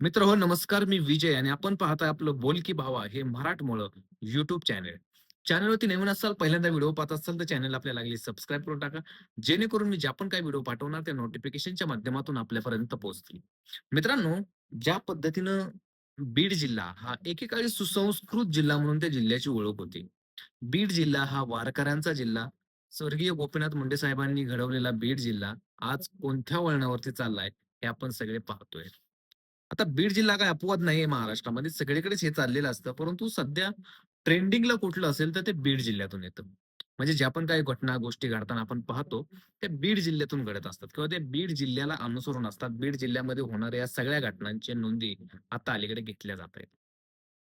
मित्र हो नमस्कार मी विजय आणि आपण पाहताय आपलं बोल की भावा हे मराठमोळं युट्यूब चॅनल चॅनलवरती नवीन असाल पहिल्यांदा व्हिडिओ पाहत असाल तर चॅनल आपल्याला लागली सबस्क्राईब करून टाका. जेणेकरून मी ज्या पण काही व्हिडिओ पाठवणार त्या नोटिफिकेशनच्या माध्यमातून आपल्यापर्यंत पोहोचतील. मित्रांनो ज्या पद्धतीनं बीड जिल्हा हा एकेकाळी सुसंस्कृत जिल्हा म्हणून त्या जिल्ह्याची ओळख होती. बीड जिल्हा हा वारकऱ्यांचा जिल्हा. स्वर्गीय गोपीनाथ मुंडे साहेबांनी घडवलेला बीड जिल्हा आज कोणत्या वळणावरती चाललाय हे आपण सगळे पाहतोय. आता बीड जिल्हा काय अपवाद नाहीये महाराष्ट्रामध्ये. सगळीकडेच हे चाललेलं असतं. परंतु सध्या ट्रेंडिंगला कुठलं असेल तर ते बीड जिल्ह्यातून येतं. म्हणजे ज्या पण काही घटना गोष्टी घडताना आपण पाहतो त्या बीड जिल्ह्यातून घडत असतात. किंवा ते बीड जिल्ह्याला अनुसरून असतात. बीड जिल्ह्यामध्ये होणाऱ्या या सगळ्या घटनांच्या नोंदी आता अलीकडे घेतल्या जात आहेत.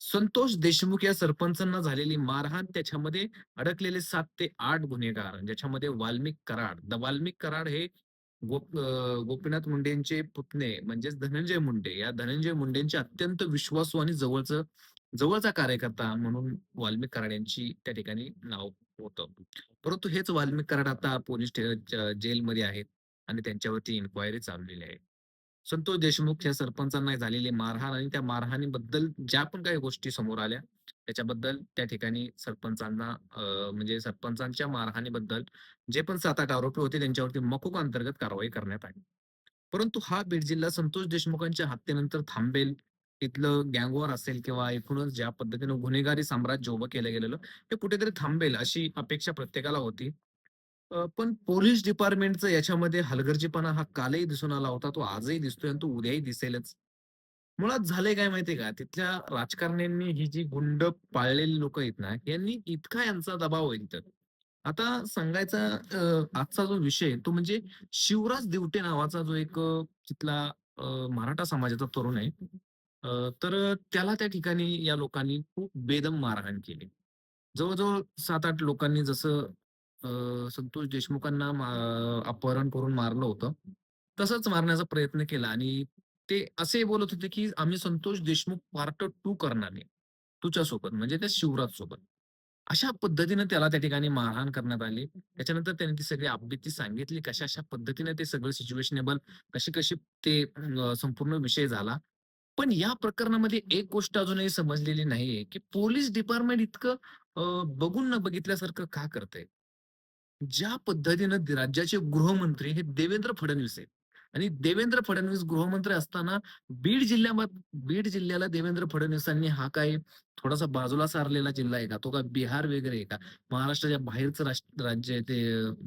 संतोष देशमुख या सरपंचांना झालेली मारहाण त्याच्यामध्ये अडकलेले सात ते आठ गुन्हेगार ज्याच्यामध्ये वाल्मिक कराड द वाल्मिक कराड हे गोप गोपीनाथ मुंडेंचे पुतणे म्हणजेच धनंजय मुंडे या धनंजय मुंडेंचे अत्यंत विश्वासू आणि जवळचं जवळचा कार्यकर्ता म्हणून वाल्मिक कराड यांची त्या ठिकाणी नाव होतं. परंतु हेच वाल्मिक कराड आता पोलीस स्टे- जेलमध्ये आहेत आणि त्यांच्यावरती इन्क्वायरी चाललेली आहे. संतोष देशमुख या सरपंचांना झालेली मारहाण आणि त्या मारहाणीबद्दल ज्या पण काही गोष्टी समोर आल्या त्याच्याबद्दल त्या ठिकाणी सरपंचांना म्हणजे सरपंचांच्या मारहाणीबद्दल जे पण सात आठ आरोपी होते त्यांच्यावरती मकोक अंतर्गत कारवाई करण्यात आली परंतु हा बीड जिल्हा संतोष देशमुखांच्या हत्येनंतर थांबेल इथलं गँगवॉर असेल किंवा एकूणच ज्या पद्धतीनं गुन्हेगारी साम्राज्य उभं केलं गेलेलं ते कुठेतरी थांबेल अशी अपेक्षा प्रत्येकाला होती पण पोलीस डिपार्टमेंटचं याच्यामध्ये हलगर्जीपणा हा कालही दिसून आला होता. तो आजही दिसतोय आणि तो उद्याही दिसेलच. मुळात झालंय काय माहितीये का? तिथल्या राजकारण्यांनी ही जी गुंड पाळलेली लोक आहेत ना, यांनी इतका यांचा दबाव आहे तिथं. आता सांगायचा आजचा जो विषय तो म्हणजे शिवराज दिवटे नावाचा जो एक तिथला मराठा समाजाचा तरुण आहे. तर त्याला त्या ठिकाणी या लोकांनी खूप बेदम मारहाण केली. जवळजवळ सात आठ लोकांनी जसं अ, संतोष देशमुखांना अपहरण करून मारलं होतं. तसंच मारण्याचा प्रयत्न केला आणि ते असे बोलत होते, की आम्ही संतोष देशमुख पार्ट टू करणार आहे. तुझ्यासोबत म्हणजे त्या शिवराज सोबत अशा पद्धतीने त्याला त्या ठिकाणी मारहाण करण्यात आली. त्याच्यानंतर त्याने ती सगळी आपबीती सांगितली. कशा अशा पद्धतीने ते सगळं सिच्युएशनेबल कशी-कशी ते संपूर्ण विषय झाला. पण या प्रकरणामध्ये एक गोष्ट अजूनही समजलेली नाहीये, की पोलीस डिपार्टमेंट इतकं बघून न बघितल्यासारखं का करतंय? ज्या पद्धतीनं राज्याचे गृहमंत्री हे देवेंद्र फडणवीस आहेत आणि देवेंद्र फडणवीस गृहमंत्री असताना बीड जिल्ह्यामध्ये बीड जिल्ह्याला देवेंद्र फडणवीसांनी हा काय थोडासा बाजूला सारलेला जिल्हा आहे का? तो का बिहार वगैरे आहे का? महाराष्ट्राच्या बाहेरचं राज्य आहे ते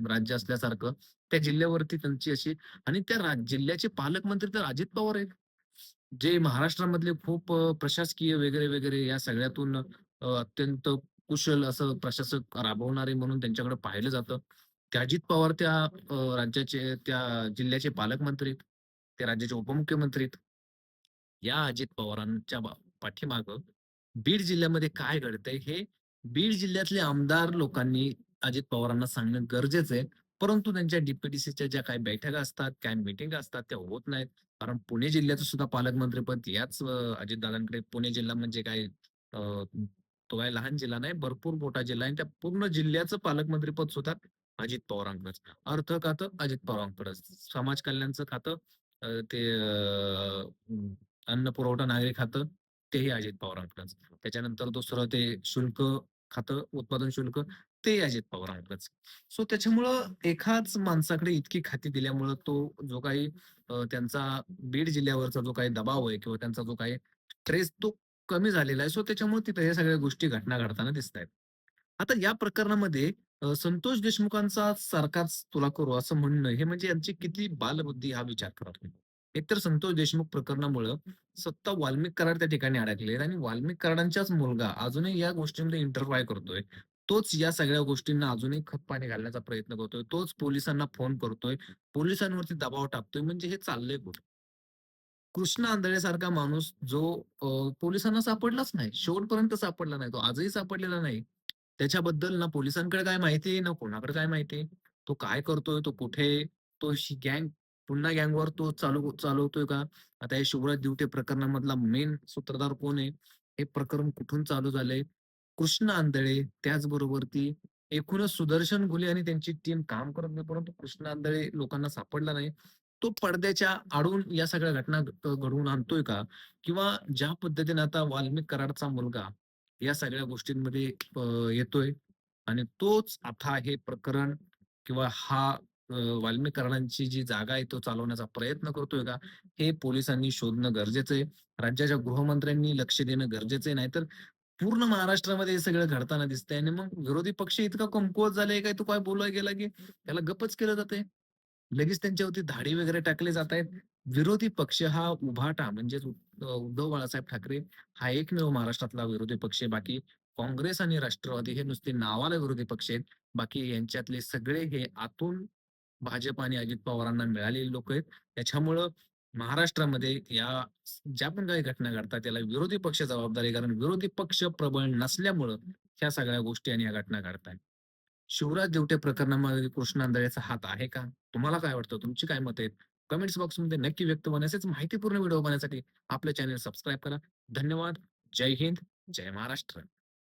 राज्य असल्यासारखं त्या जिल्ह्यावरती त्यांची अशी आणि त्या जिल्ह्याचे पालकमंत्री तर अजित पवार आहेत. जे महाराष्ट्रामधले खूप प्रशासकीय वगैरे, वगैरे या सगळ्यातून अत्यंत कुशल असं प्रशासक राबवणारे म्हणून त्यांच्याकडे पाहिलं जातं. ते अजित पवार त्या अ, राज्याचे त्या जिल्ह्याचे पालकमंत्री आहेत. ते राज्याचे उपमुख्यमंत्री आहेत. या अजित पवारांच्या बा पाठीमागं बीड जिल्ह्यामध्ये काय घडतंय हे बीड जिल्ह्यातले आमदार लोकांनी अजित पवारांना सांगणं गरजेचं आहे. परंतु त्यांच्या डीपीटीसीच्या ज्या काही बैठका असतात, काही मीटिंग असतात त्या होत नाहीत. कारण पुणे जिल्ह्याचं सुद्धा पालकमंत्रीपद याच अ, अजितदादांकडे पुणे जिल्हा म्हणजे काय तो काय लहान जिल्हा नाही, भरपूर मोठा जिल्हा आहे आणि त्या पूर्ण जिल्ह्याचं पालकमंत्रीपद सुद्धा अजित पवारांकडेच. अर्थ खातं अजित पवारांकडेच. समाज कल्याणचं खातं ते अन्न पुरवठा नागरी खातं तेही अजित पवारांकडेच. त्याच्यानंतर दुसरं ते शुल्क खातं, उत्पादन शुल्क ते अजित पवारांकडेच. सो त्याच्यामुळं एकाच माणसाकडे इतकी खाती दिल्यामुळं तो जो काही त्यांचा बीड जिल्ह्यावरचा जो काही दबाव आहे किंवा त्यांचा जो काही ट्रेस तो कमी झालेला आहे. सो त्याच्यामुळे तिथे ह्या सगळ्या गोष्टी घटना घडताना दिसतायत. आता या प्रकरणामध्ये अ, संतोष देशमुखांचा सारखाच तुला करू असं म्हणणं हे म्हणजे यांची किती बालबुद्धी हा विचार करा तुम्ही. एकतर संतोष देशमुख प्रकरणामुळं सत्ता वाल्मिक कराड त्या ठिकाणी अडकले आणि वाल्मिक कराडांचाच मुलगा अजूनही या गोष्टींमध्ये इंटरफाय करतोय. तोच या सगळ्या गोष्टींना अजूनही खतपाणी घालण्याचा प्रयत्न करतोय. तोच पोलिसांना फोन करतोय. पोलिसांवरती दबाव टाकतोय. म्हणजे हे चाललंय कुठं? कृष्ण आंधळेसारखा माणूस जो अ, पोलिसांना सापडलाच नाही. शेवटपर्यंत सापडला नाही. तो आजही सापडलेला नाही. त्याच्याबद्दल ना पोलिसांकडे काय माहिती आहे, ना कोणाकडे काय माहिती आहे. तो काय करतोय, तो कुठे आहे, तो गँग पुन्हा गँगवर तो चालू चालवतोय का? आता हे शिवराज दिवटे प्रकरणामधला मेन सूत्रधार कोण आहे? हे प्रकरण कुठून चालू झालंय? कृष्ण आंधळे, त्याचबरोबर ती एकूणच सुदर्शन घुले आणि त्यांची टीम काम करत नाही, परंतु कृष्ण आंधळे लोकांना सापडला नाही. तो पडद्याच्या आडून या सगळ्या घटना घ घडवून आणतोय का? किंवा ज्या पद्धतीने आता वाल्मिक कराडचा मुलगा या सगळ्या गोष्टींमध्ये येतोय आणि तोच आता हे प्रकरण किंवा हा अ, जी जागा आहे तो चालवण्याचा प्रयत्न करतोय का? हे पोलिसांनी शोधणं गरजेचं आहे. राज्याच्या गृहमंत्र्यांनी लक्ष देणं गरजेचं आहे. नाहीतर पूर्ण महाराष्ट्रामध्ये हे सगळं घडताना दिसतंय आणि मग विरोधी पक्ष इतका कमकुवत झाले काय तो काय बोलायला गेला की त्याला गपच केलं जाते लगेच त्यांच्यावरती धाडी वगैरे टाकले जात आहेत. विरोधी पक्ष हा उभाटा म्हणजेच उद्धव बाळासाहेब ठाकरे हा एकमेव महाराष्ट्रातला विरोधी पक्ष आहे. बाकी काँग्रेस आणि राष्ट्रवादी हे नुसते नावाला विरोधी पक्ष आहेत. बाकी यांच्यातले सगळे हे आतून भाजप आणि अजित पवारांना मिळालेले लोक आहेत. त्याच्यामुळं महाराष्ट्रामध्ये या ज्या पण काही घटना घडतात त्याला विरोधी पक्ष जबाबदारी कारण विरोधी पक्ष प्रबळ नसल्यामुळं ह्या सगळ्या गोष्टी आणि या घटना घडतायत. शिवराज देवटे प्रकरणामध्ये कृष्णांधळेचा हात आहे का? तुम्हाला काय वाटतं? तुमची काय मत आहेत? कमेंट्स बॉक्समध्ये नक्की व्यक्त व्हा. असेच माहितीपूर्ण व्हिडिओ बघण्यासाठी आपलं चॅनल सबस्क्राईब करा. धन्यवाद. जय हिंद. जय महाराष्ट्र.